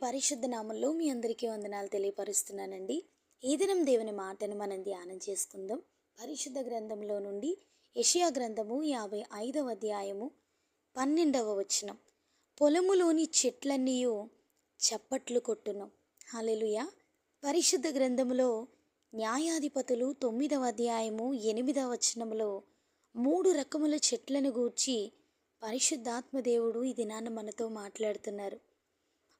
పరిశుద్ధ నామంలో మీ అందరికీ వందనాలు తెలియపరుస్తున్నానండి. ఈ దినం దేవుని మాటను మనం ధ్యానం చేసుకుందాం. పరిశుద్ధ గ్రంథంలో నుండి యషియా గ్రంథము యాభై ఐదవ అధ్యాయము పన్నెండవ వచనం. పొలములోని చెట్లన్నీయు చప్పట్లు కొట్టును. హల్లెలూయా! పరిశుద్ధ గ్రంథములో న్యాయాధిపతులు తొమ్మిదవ అధ్యాయము ఎనిమిదవ వచనములో మూడు రకముల చెట్లను గూర్చి పరిశుద్ధాత్మ దేవుడు ఈ దినాన్ని మనతో మాట్లాడుతున్నారు.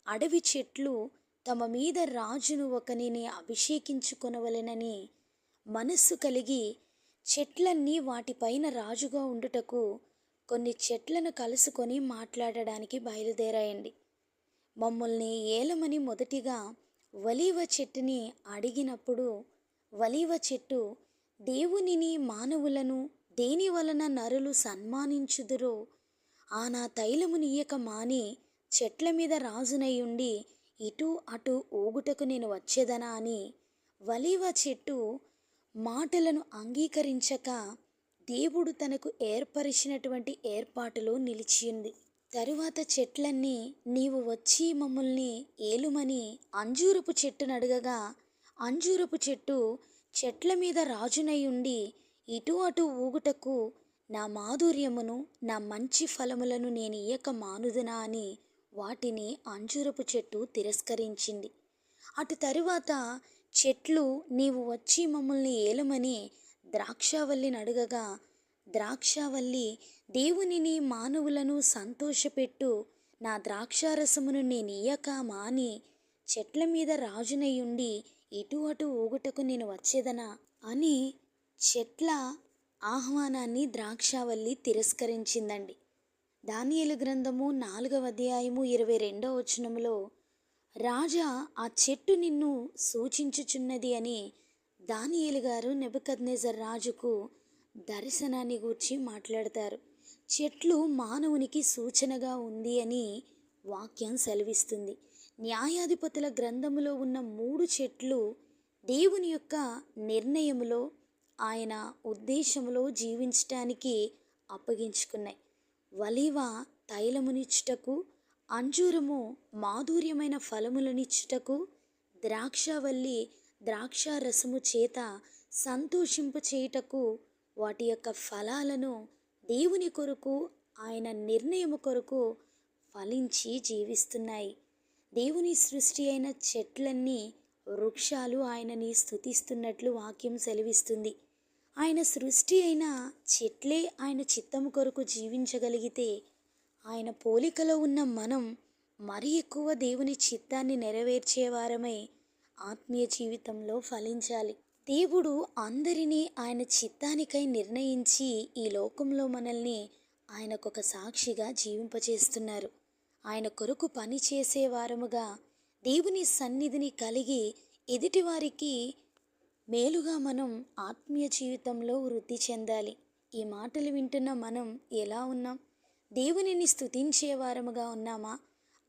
అడవి చెట్లు తమ మీద రాజును ఒకనిని అభిషేకించుకొనవలెనని మనస్సు కలిగి చెట్లన్నీ వాటిపైన రాజుగా ఉండుటకు కొన్ని చెట్లను కలుసుకొని మాట్లాడడానికి బయలుదేరాయండి. మమ్మల్ని ఏలమని మొదటిగా వలీవ చెట్టుని అడిగినప్పుడు వలీవ చెట్టు దేవునిని మానవులను దేని వలన నరులు సన్మానించుదురో ఆనా తైలమునియక తైలమునియ్యక మాని చెట్ల మీద రాజునై ఉండి ఇటు అటు ఊగుటకు నేను వచ్చేదనా అని వలీవ చెట్టు మాటలను అంగీకరించక దేవుడు తనకు ఏర్పరిచినటువంటి ఏర్పాటులో నిలిచింది. తరువాత చెట్లన్నీ నీవు వచ్చి మమ్మల్ని ఏలుమని అంజూరపు చెట్టును అడగగా అంజూరపు చెట్టు చెట్ల మీద రాజునై ఉండి ఇటు అటు ఊగుటకు నా మాధుర్యమును నా మంచి ఫలములను నేను ఇయ్యక మానుదునా అని వాటిని అంజూరపు చెట్టు తిరస్కరించింది. అటు తరువాత చెట్లు నీవు వచ్చి మమ్మల్ని ఏలమని ద్రాక్షావల్లిని అడగగా ద్రాక్షావల్లి దేవునిని మానవులను సంతోషపెట్టు. నా ద్రాక్షారసమును నేను ఇయ్యక మాని చెట్ల మీద రాజునయ్యుండి ఇటు అటు ఊగుటకు నేను వచ్చేదనా అని చెట్ల ఆహ్వానాన్ని ద్రాక్షావల్లి తిరస్కరించిందండి. దానియలు గ్రంథము నాలుగవ అధ్యాయము ఇరవై రెండవ వచనములో రాజా ఆ చెట్టు నిన్ను సూచించుచున్నది అని దానియేలు గారు నెబుకద్నేజర్ రాజుకు దర్శనాన్ని గూర్చి మాట్లాడతారు. చెట్లు మానవునికి సూచనగా ఉంది అని వాక్యం సెలవిస్తుంది. న్యాయాధిపతుల గ్రంథములో ఉన్న మూడు చెట్లు దేవుని యొక్క నిర్ణయములో ఆయన ఉద్దేశములో జీవించటానికి అప్పగించుకున్నాయి. వలివ తైలమునిచ్చుటకు అంజూరము మాధుర్యమైన ఫలములనిచ్చుటకు ద్రాక్షవల్లి ద్రాక్ష రసము చేత సంతోషింపు చేయుటకు వాటి యొక్క ఫలాలను దేవుని కొరకు ఆయన నిర్ణయము కొరకు ఫలించి జీవిస్తున్నాయి. దేవుని సృష్టి అయిన చెట్లన్నీ వృక్షాలు ఆయనని స్థుతిస్తున్నట్లు వాక్యం సెలవిస్తుంది. ఆయన సృష్టి అయిన చెట్లే ఆయన చిత్తము కొరకు జీవించగలిగితే ఆయన పోలికలో ఉన్న మనం మరి ఎక్కువ దేవుని చిత్తాన్ని నెరవేర్చేవారమై ఆత్మీయ జీవితంలో ఫలించాలి. దేవుడు అందరినీ ఆయన చిత్తానికై నిర్ణయించి ఈ లోకంలో మనల్ని ఆయనకొక సాక్షిగా జీవింపచేస్తున్నారు. ఆయన కొరకు పని చేసేవారముగా దేవుని సన్నిధిని కలిగి ఎదుటివారికి మేలుగా మనం ఆత్మీయ జీవితంలో వృద్ధి చెందాలి. ఈ మాటలు వింటున్న మనం ఎలా ఉన్నాం? దేవునిని స్తుతించే వారముగా ఉన్నామా?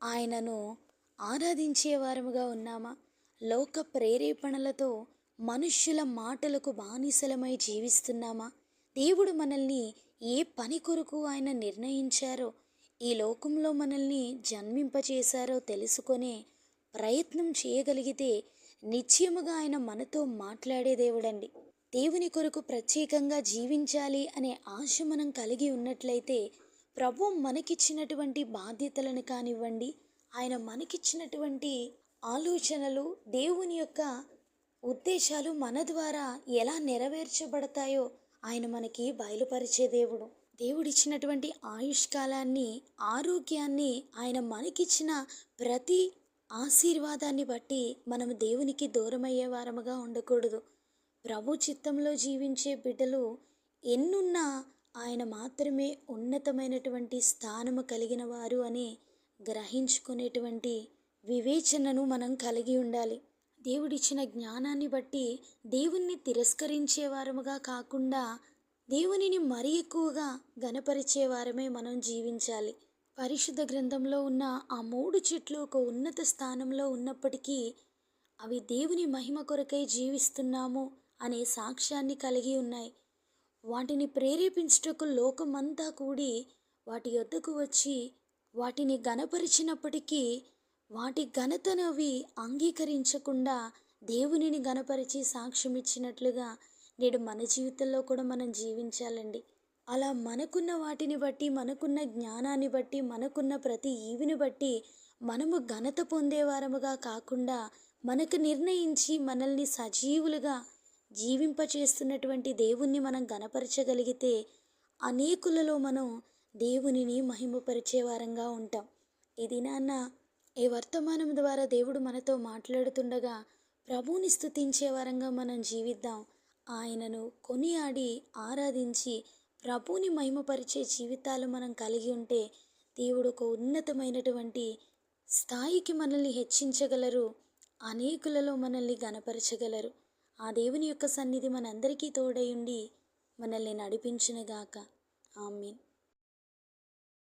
ఆయనను ఆరాధించే వారముగా ఉన్నామా? లోక ప్రేరేపణలతో మనుష్యుల మాటలకు బానిసలమై జీవిస్తున్నామా? దేవుడు మనల్ని ఏ పని కొరకు ఆయన నిర్ణయించారో ఈ లోకంలో మనల్ని జన్మింపచేశారో తెలుసుకొనే ప్రయత్నం చేయగలిగితే నిశ్చయముగా ఆయన మనతో మాట్లాడే దేవుడండి. దేవుని కొరకు ప్రత్యేకంగా జీవించాలి అనే ఆశ మనం కలిగి ఉన్నట్లయితే ప్రభు మనకిచ్చినటువంటి బాధ్యతలను కానివ్వండి ఆయన మనకిచ్చినటువంటి ఆలోచనలు దేవుని యొక్క ఉద్దేశాలు మన ద్వారా ఎలా నెరవేర్చబడతాయో ఆయన మనకి బయలుపరిచే దేవుడు. దేవుడిచ్చినటువంటి ఆయుష్కాలాన్ని ఆరోగ్యాన్ని ఆయన మనకిచ్చిన ప్రతి ఆశీర్వాదాన్ని బట్టి మనము దేవునికి దూరమయ్యే వారముగా ఉండకూడదు. ప్రభు చిత్తంలో జీవించే బిడ్డలు ఎన్నున్నా ఆయన మాత్రమే ఉన్నతమైనటువంటి స్థానము కలిగిన వారు అని గ్రహించుకునేటువంటి వివేచనను మనం కలిగి ఉండాలి. దేవుడిచ్చిన జ్ఞానాన్ని బట్టి దేవుణ్ణి తిరస్కరించే వారముగా కాకుండా దేవునిని మరీ ఎక్కువగా గనపరిచే వారమే మనం జీవించాలి. పరిశుద్ధ గ్రంథంలో ఉన్న ఆ మూడు చెట్లు ఒక ఉన్నత స్థానంలో ఉన్నప్పటికీ అవి దేవుని మహిమ కొరకై జీవిస్తున్నాము అనే సాక్ష్యాన్ని కలిగి ఉన్నాయి. వాటిని ప్రేరేపించుటకు లోకమంతా కూడి వాటి వద్దకు వచ్చి వాటిని గనపరిచినప్పటికీ వాటి ఘనతను అవి అంగీకరించకుండా దేవునిని గనపరిచి సాక్ష్యం ఇచ్చినట్లుగా నేడు మన జీవితంలో కూడా మనం జీవించాలండి. అలా మనకున్న వాటిని బట్టి మనకున్న జ్ఞానాన్ని బట్టి మనకున్న ప్రతి ఈవిని బట్టి మనము ఘనత పొందేవారముగా కాకుండా మనకు నిర్ణయించి మనల్ని సజీవులుగా జీవింపచేస్తున్నటువంటి దేవుణ్ణి మనం గనపరచగలిగితే అనేకులలో మనం దేవునిని మహిమపరిచే వారంగా ఉంటాం. ఇది నాన్న ఈ వర్తమానం ద్వారా దేవుడు మనతో మాట్లాడుతుండగా ప్రభువుని స్థుతించే వారంగా మనం జీవిద్దాం. ఆయనను కొనియాడి ఆరాధించి ప్రభువుని మహిమపరిచే జీవితాలు మనం కలిగి ఉంటే దేవుడు ఒక ఉన్నతమైనటువంటి స్థాయికి మనల్ని హెచ్చించగలరు. అనేకులలో మనల్ని గనపరచగలరు ఆ దేవుని యొక్క సన్నిధి మనందరికీ తోడై ఉండి మనల్ని నడిపించునుగాక. ఆమెన్.